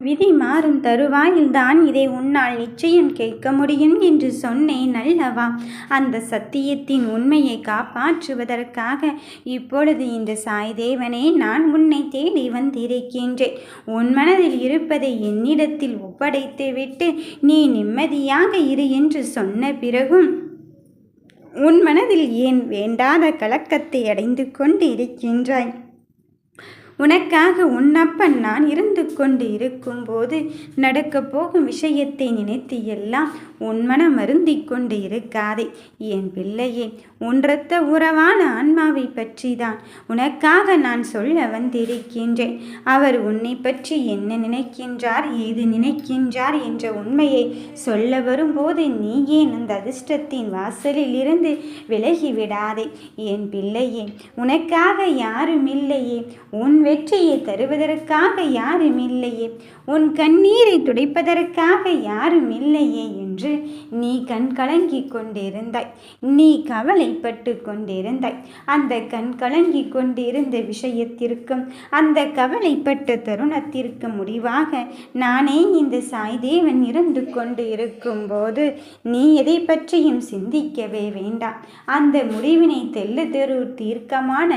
விதி மாறும் தருவாயில்தான் இதை உன்னால் நிச்சயம் கேட்க முடியும் என்று சொன்னேன் அல்லவா? அந்த சத்தியத்தின் உண்மையை காப்பாற்றுவதற்காக இப்பொழுது இந்த சாய்தேவனே நான் உன்னை தேடி வந்திருக்கின்றேன். உன் மனதில் இருப்பதை என்னிடத்தில் ஒப்படைத்துவிட்டு நீ நிம்மதியாக இரு என்று சொன்ன பிறகும் உன் மனதில் ஏன் வேண்டாத கலக்கத்தை அடைந்து கொண்டு இருக்கின்றாய்? உனக்காக உன்னப்பன் நான் இருந்து கொண்டு இருக்கும்போது நடக்கப் போகும் விஷயத்தை நினைத்து எல்லாம் உன் மனம் அருந்திக் கொண்டு இருக்காதே. என் பிள்ளையே உன் உறவான ஆன்மாவை பற்றிதான். உனக்காக நான் சொல்ல வந்திருக்கின்றேன். அவர் உன்னை பற்றி என்ன நினைக்கின்றார் ஏது நினைக்கின்றார் என்ற உண்மையை சொல்ல வரும்போது நீ ஏன் அந்த அதிர்ஷ்டத்தின் வாசலில் இருந்து விலகி விடாதே என் பிள்ளையே உனக்காக யாரும் இல்லையே உன் வெற்றியை தருவதற்காக யாரும் இல்லையே உன் கண்ணீரை துடைப்பதற்காக யாரும் இல்லையே என்று நீ கண் கலங்கி கொண்டிருந்தாய். நீ கவலைப்பட்டு கொண்டிருந்தாய். அந்த கண் கலங்கி கொண்டிருந்த விஷயத்திற்கும் அந்த கவலைப்பட்ட தருணத்திற்கு முடிவாக நானே இந்த சாய்தேவன் இருந்து கொண்டு இருக்கும்போது நீ எதை பற்றியும் சிந்திக்கவே வேண்டாம். அந்த முடிவினை தெல்லு தெரு தீர்க்கமான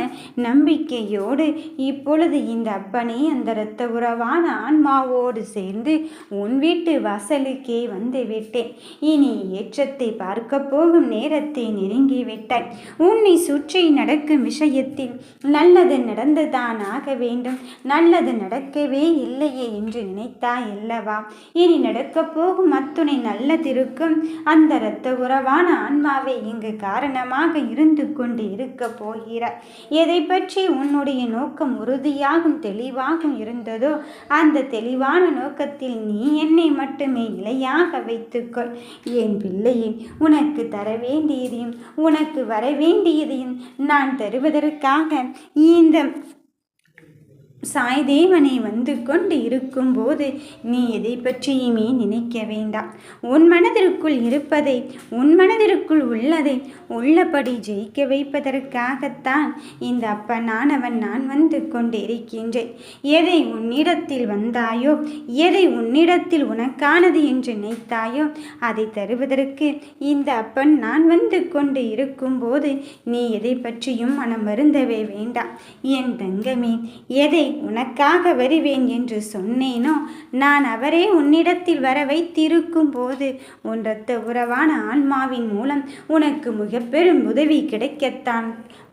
நம்பிக்கையோடு இப்பொழுது இந்த அப்பனே அந்த இரத்த உறவான ஆன்மாவோடு சேர்ந்து உன் வீட்டு வாசலுக்கே வந்து விட்டேன். இனி ஏற்றத்தை பார்க்க போகும் நேரத்தை நெருங்கிவிட்டாய். உன்னை சுற்றி நடக்கும் விஷயத்தில் நல்லது நடந்துதான் ஆக வேண்டும். நல்லது நடக்கவே இல்லையே என்று நினைத்தாய் அல்லவா? இனி நடக்கப் போகும் அத்துணை நல்லதிருக்கும். அந்த இரத்த உறவான ஆன்மாவை இங்கு காரணமாக இருந்து கொண்டு இருக்க போகிறார் எதை பற்றி உன்னுடைய நோக்கம் உறுதியாகும் தெளிவாகும் இருந்ததோ அந்த தெளிவான நோக்கத்தில் நீ என்னை மட்டுமே நிலையாக எடுத்துக்கொள் என் பிள்ளையே உனக்கு தர வேண்டியதையும் உனக்கு வர வேண்டியதையும் நான் தருவதற்காக இந்த சாய்தேவனை வந்து கொண்டு இருக்கும்போது நீ எதை பற்றியுமே நினைக்க வேண்டாம். உன் மனதிற்குள் இருப்பதை உன் மனதிற்குள் உள்ளதை உள்ளபடி ஜெயிக்க வைப்பதற்காகத்தான் இந்த அப்பனானவன் நான் வந்து கொண்டிருக்கின்றேன். எதை உன்னிடத்தில் வந்தாயோ எதை உன்னிடத்தில் உனக்கானது என்று நினைத்தாயோ அதை தருவதற்கு இந்த அப்பன் நான் வந்து கொண்டு இருக்கும்போது நீ எதை பற்றியும் மனம் வருந்தவே வேண்டாம். என் தங்கமே எதை உனக்காக வருவேன் என்று சொன்னேனோ? நான் அவரே உன்னிடத்தில் வர வைத்திருக்கும் போது உன் இரத்த உறவான ஆன்மாவின் மூலம் உனக்கு மிக பெரும் உதவி கிடைக்கத்தான்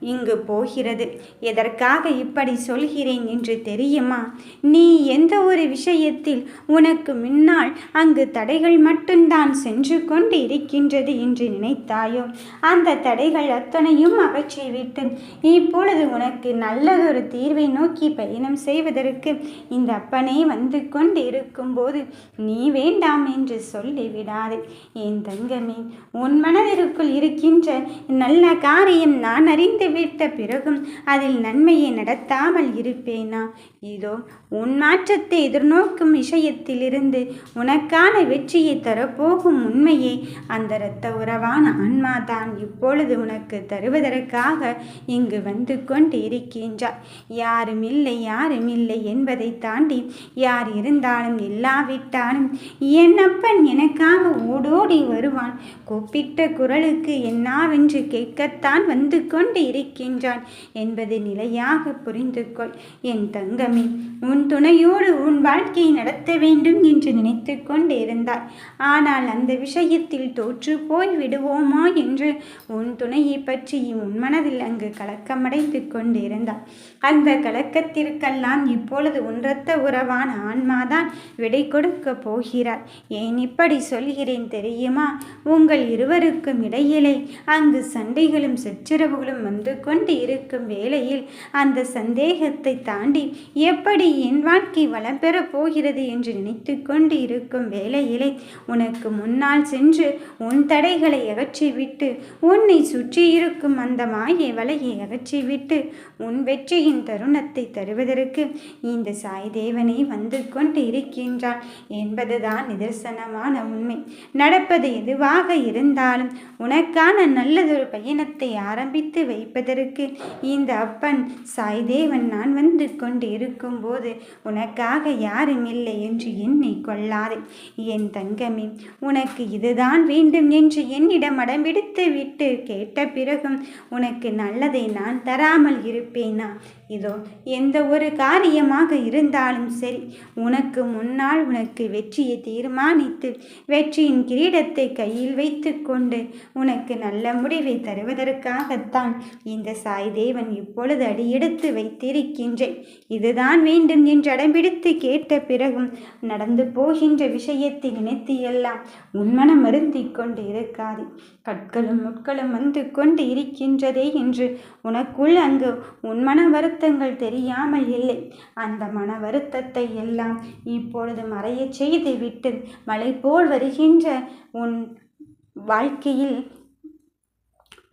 இங்கு போகிறது. எதற்காக இப்படி சொல்கிறேன் என்று தெரியுமா? நீ எந்த ஒரு விஷயத்தில் உனக்கு முன்னால் அங்கு தடைகள் மட்டும்தான் சென்று கொண்டு இருக்கின்றது என்று நினைத்தாயோ? அந்த தடைகள் அத்தனையும் அகற்றி விட்டு இப்பொழுது உனக்கு நல்லதொரு தீர்வை நோக்கி பயணம் செய்வதற்கு இந்த அப்பனே வந்து கொண்டு இருக்கும்போது நீ வேண்டாம் என்று சொல்லிவிடாதே என் தங்கமே உன் மனதிற்குள் இருக்கின்ற நல்ல காரியம் நான் அறிந்து விட்ட பிறகும் அதில் நன்மையை நடத்தாமல் இருப்பேனா? இதோ உன் மாற்றத்தை எதிர்நோக்கும் விஷயத்திலிருந்து உனக்கான வெற்றியை தரப்போகும் உண்மையை. அந்த இரத்த உறவான ஆன்மாதான் இப்பொழுது உனக்கு தருவதற்காக இங்கு வந்து கொண்டு இருக்கின்றார். யாரும் இல்லை யாரும் இல்லை என்பதை தாண்டி யார் இருந்தாலும் இல்லாவிட்டாலும் என்னப்பன் எனக்காக ஓடோடி வருவான். கூப்பிட்ட குரலுக்கு என்னாவென்று கேட்கத்தான் வந்து கொண்டு இருக்கின்றான். என்பதை நிலையாக புரிந்து கொள் என் தங்கமே உன் துணையோடு உன் வாழ்க்கையை நடத்த வேண்டும் என்று நினைத்து கொண்டிருந்தாய். ஆனால் அந்த விஷயத்தில் தோற்று போய் விடுவோமா என்று உன் துணையை பற்றி உன் மனதில் அங்கு கலக்கமடைந்து கொண்டிருந்தாய். அந்த கலக்கத்திற்கெல்லாம் இப்பொழுது உன்றத்த உறவான ஆன்மாதான் விடை கொடுக்க போகிறார். ஏன் இப்படி சொல்கிறேன் தெரியுமா? உங்கள் இருவருக்கும் இடையிலே அங்கு சண்டைகளும் சச்சரவுகளும் வந்து கொண்டு இருக்கும் வேளையில் அந்த சந்தேகத்தை தாண்டி எப்படி என் வாழ்க்கை வளம் பெறப் போகிறது என்று நினைத்து கொண்டு இருக்கும் வேளையிலே உனக்கு முன்னால் சென்று உன் தடைகளை அகற்றிவிட்டு உன்னை சுற்றி இருக்கும் அந்த மாயை வலையை அகற்றிவிட்டு உன் வெற்றியின் தருணத்தை தருவதற்கு இந்த சாய் தேவனை வந்து கொண்டு இருக்கின்றான் என்பதுதான் நிதர்சனமான உண்மை. நடப்பது எதுவாக இருந்தாலும் உனக்கான நல்லதொரு பயணத்தை ஆரம்பித்து வைப்பதற்கு இந்த அப்பன் சாய்தேவன் நான் வந்து கொண்டு இருக்கும்போது உனக்காக யாரும் இல்லை என்று எண்ணி கொள்ளாதே என் தங்கமே உனக்கு இதுதான் வேண்டும் என்று என்னிடம் அடம்பிடித்து விட்டு கேட்ட பிறகும் உனக்கு நல்லதை நான் தராமல் இருப்பேனா? இதோ எந்த ஒரு காரியமாக இருந்தாலும் சரி உனக்கு முன்னால் உனக்கு வெற்றியை தீர்மானித்து வெற்றியின் கிரீடத்தை கையில் வைத்து கொண்டு உனக்கு நல்ல முடிவை தருவதற்காகத்தான் இந்த சாய் தேவன் இப்பொழுது அடியெடுத்து வைத்திருக்கின்றேன். இதுதான் வேண்டும் என்று அடம்பிடித்து கேட்ட பிறகும் நடந்து போகின்ற விஷயத்தை நினைத்து எல்லாம் உன்மனம் மருந்திக் கொண்டு இருக்காது கற்களும் முட்களும் வந்து கொண்டு இருக்கின்றதே என்று உனக்குள் அங்கு உன் மன வருத்தங்கள் தெரியாமல் இல்லை. அந்த மன வருத்தத்தை எல்லாம் இப்பொழுது மறையச் செய்து விட்டு மலை போல் வருகின்ற உன் வாழ்க்கையில்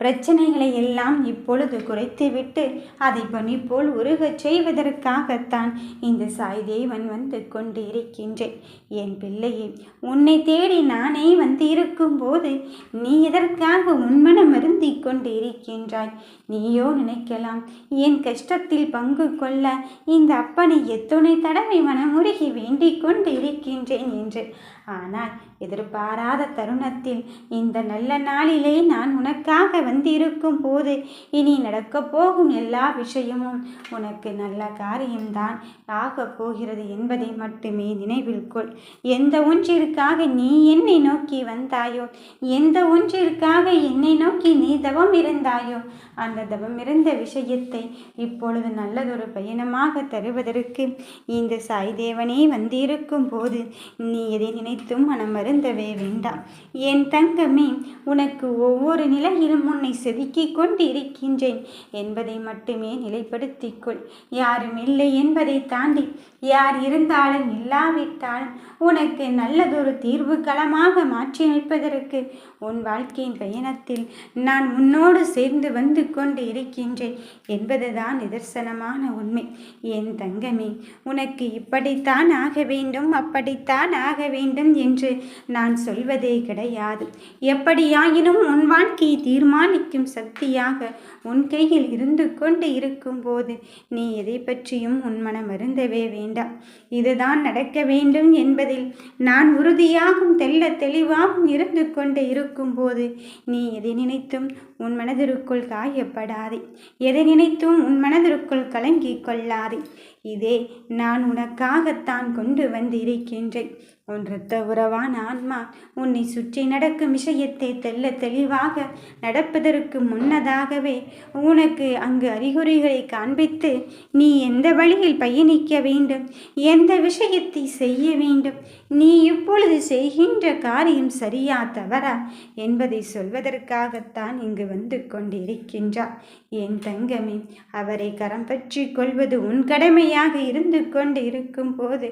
பிரச்சனைகளை எல்லாம் இப்பொழுது குறைத்துவிட்டு அதை பணி போல் உருகச் செய்வதற்காகத்தான் இந்த சாய் தேவன் வந்து கொண்டு இருக்கின்றேன் என் பிள்ளையே உன்னை தேடி நானே வந்து இருக்கும்போது நீ எதற்காக உன்மனம் அருந்தி கொண்டு இருக்கின்றாய் நீயோ நினைக்கலாம் என் கஷ்டத்தில் பங்கு கொள்ள இந்த அப்பனை எத்துணை தடவை மனமுருகி வேண்டிக் கொண்டு இருக்கின்றேன் என்று. ஆனால் எதிர்பாராத தருணத்தில் இந்த நல்ல நாளிலே நான் உனக்காக வந்திருக்கும் போது இனி நடக்கப் போகும் எல்லா விஷயமும் உனக்கு நல்ல காரியம்தான் ஆகப் போகிறது என்பதை மட்டுமே நினைவில் கொள். எந்த ஒன்றிற்காக நீ என்னை நோக்கி வந்தாயோ எந்த ஒன்றிற்காக என்னை நோக்கி நீ தவம் இருந்தாயோ அந்த தவம் இருந்த விஷயத்தை இப்பொழுது நல்லதொரு பயணமாக தருவதற்கு இந்த சாய்தேவனே வந்திருக்கும் போது நீ எதை நினை நினைத்தும் மனமருந்தவே வேண்டாம். என் தங்கமே உனக்கு ஒவ்வொரு நிலையிலும் உன்னை செதுக்கிக் கொண்டு இருக்கின்றேன் என்பதை மட்டுமே நிலைப்படுத்திக்கொள். யாரும் இல்லை என்பதை தாண்டி யார் இருந்தாலும் இல்லாவிட்டாலும் உனக்கு நல்லதொரு தீர்வு களமாக மாற்றி அமைப்பதற்கு உன் வாழ்க்கையின் பயணத்தில் நான் உன்னோடு சேர்ந்து வந்து கொண்டு இருக்கின்றேன் என்பதுதான் நிதர்சனமான உண்மை. என் தங்கமே உனக்கு இப்படித்தான் ஆக வேண்டும் அப்படித்தான் ஆக வேண்டும் என்று நான் சொல்வதே கிடையாது. எப்படியாயினும் உன் வாழ்க்கையை தீர்மானிக்கும் சக்தியாக உன் கையில் இருந்து கொண்டு இருக்கும்போது நீ எதை பற்றியும் உன் மனம் அருந்தவே வேண்டாம். இதுதான் நடக்க வேண்டும் என்பதில் நான் உறுதியாகும் தெல்ல தெளிவாகவும் இருந்து கொண்டு இருக்கும்போது நீ எதை நினைத்தும் உன் மனதிற்குள் காயப்படாதே. எதை நினைத்தும் உன் மனதிற்குள் கலங்கிக் கொள்ளாதே. இதே நான் உனக்காகத்தான் கொண்டு வந்திருக்கின்றேன். உன் இரத்த உறவான ஆன்மா உன்னை சுற்றி நடக்கும் விஷயத்தை தெல்ல தெளிவாக நடப்பதற்கு முன்னதாகவே உனக்கு அங்கு அறிகுறிகளை காண்பித்து நீ எந்த வழியில் பயணிக்க வேண்டும்? எந்த விஷயத்தை செய்ய வேண்டும்? நீ இப்பொழுது செய்கின்ற காரியம் சரியா தவறா? என்பதை சொல்வதற்காகத்தான் இங்கு வந்து கொண்டிருக்கின்றார். என் தங்கமே அவரை கரம் பற்றி கொள்வது உன் கடமையாக இருந்து கொண்டு இருக்கும் போது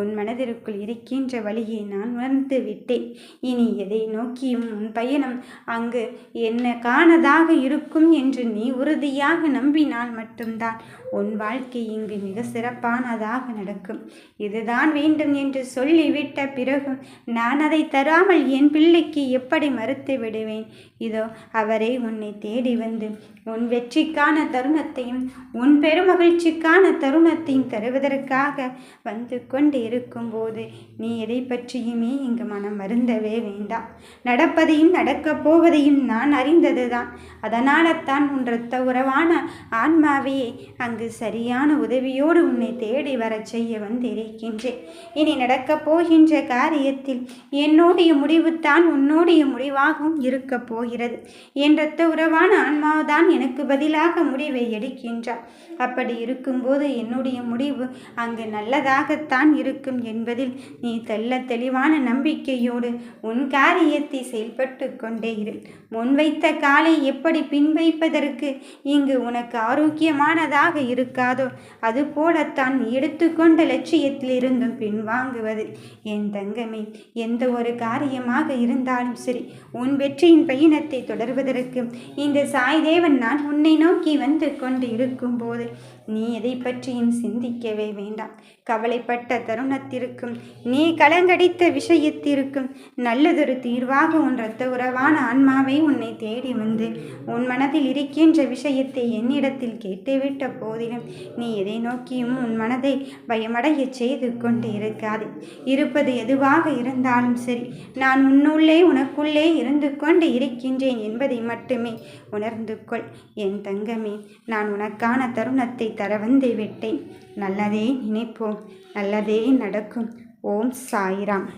உன் மனதிற்குள் இருக்கின்ற வழியை நான் உணர்ந்து விட்டேன். இனி எதை நோக்கியும் உன் பயணம் அங்கு என்ன காணதாக இருக்கும் என்று நீ உறுதியாக நம்பினால் மட்டும்தான் உன் வாழ்க்கை இங்கு மிக சிறப்பானதாக நடக்கும். இதுதான் வேண்டும் என்று சொல்லிவிட்ட பிறகும் நான் அதை தராமல் என் பிள்ளைக்கு எப்படி மறுத்து விடுவேன்? இதோ அவரை உன்னை தேடி வந்து உன் வெற்றிக்கான தருணத்தையும் உன் பெருமகிழ்ச்சிக்கான தருணத்தையும் தருவதற்காக வந்து கொண்டு இருக்கும்போது நீ எதை பற்றியுமே இங்கு மனம் மருந்தவே வேண்டாம். நடப்பதையும் நடக்கப் போவதையும் நான் அறிந்ததுதான். அதனால தான் உன் இரத்த உறவான ஆன்மாவையே அங்கு சரியான உதவியோடு உன்னை தேடி வரச் செய்ய வந்திருக்கின்றேன். இனி நடக்கப் போகின்ற காரியத்தில் என்னுடைய முடிவுத்தான் உன்னுடைய முடிவாகவும் இருக்கப் போகிறது. என்ற இரத்த உறவான ஆன்மாவதான் எனக்கு பதிலாக முடிவை எடுக்கின்றார். அப்படி இருக்கும்போது என்னுடைய முடிவு அங்கு நல்லதாகத்தான் இருக்கும் என்பதில் நீ தெல்ல தெளிவான நம்பிக்கையோடு உன் காரியத்தை செயல்பட்டு கொண்டே இரு. முன்வைத்த காலை எப்படி பின்வைப்பதற்கு இங்கு உனக்கு ஆரோக்கியமானதாக இருக்காதோ அதுபோலத்தான் எடுத்துக்கொண்ட லட்சியத்தில் இருந்தும் பின்வாங்குவது என் தங்கமே. எந்த ஒரு காரியமாக இருந்தாலும் சரி உன் வெற்றியின் பயணத்தை தொடர்வதற்கு இந்த சாய் தேவன் நான் உன்னை நோக்கி வந்து கொண்டு இருக்கும்போது நீ எதை பற்றியும் சிந்திக்கவே வேண்டாம். கவலைப்பட்ட தருணத்திற்கும் நீ கலங்கடித்த விஷயத்திற்கும் நல்லதொரு தீர்வாக உன் இரத்த உறவான ஆன்மாவை உன்னை தேடி வந்து உன் மனதில் இருக்கின்ற விஷயத்தை என்னிடத்தில் கேட்டுவிட்ட போதிலும் நீ எதை நோக்கியும் உன் மனதை பயமடைய செய்து கொண்டு இருக்காது இருப்பது எதுவாக இருந்தாலும் சரி நான் உன்னுள்ளே உனக்குள்ளே இருந்து கொண்டு இருக்கின்றேன் என்பதை மட்டும் மட்டுமே உணர்ந்து கொள் என் தங்கமே நான் உனக்கான தருணத்தை தர வந்து விட்டேன். நல்லதே நினைப்போம் நல்லதே நடக்கும். ஓம் சாய்ராம்.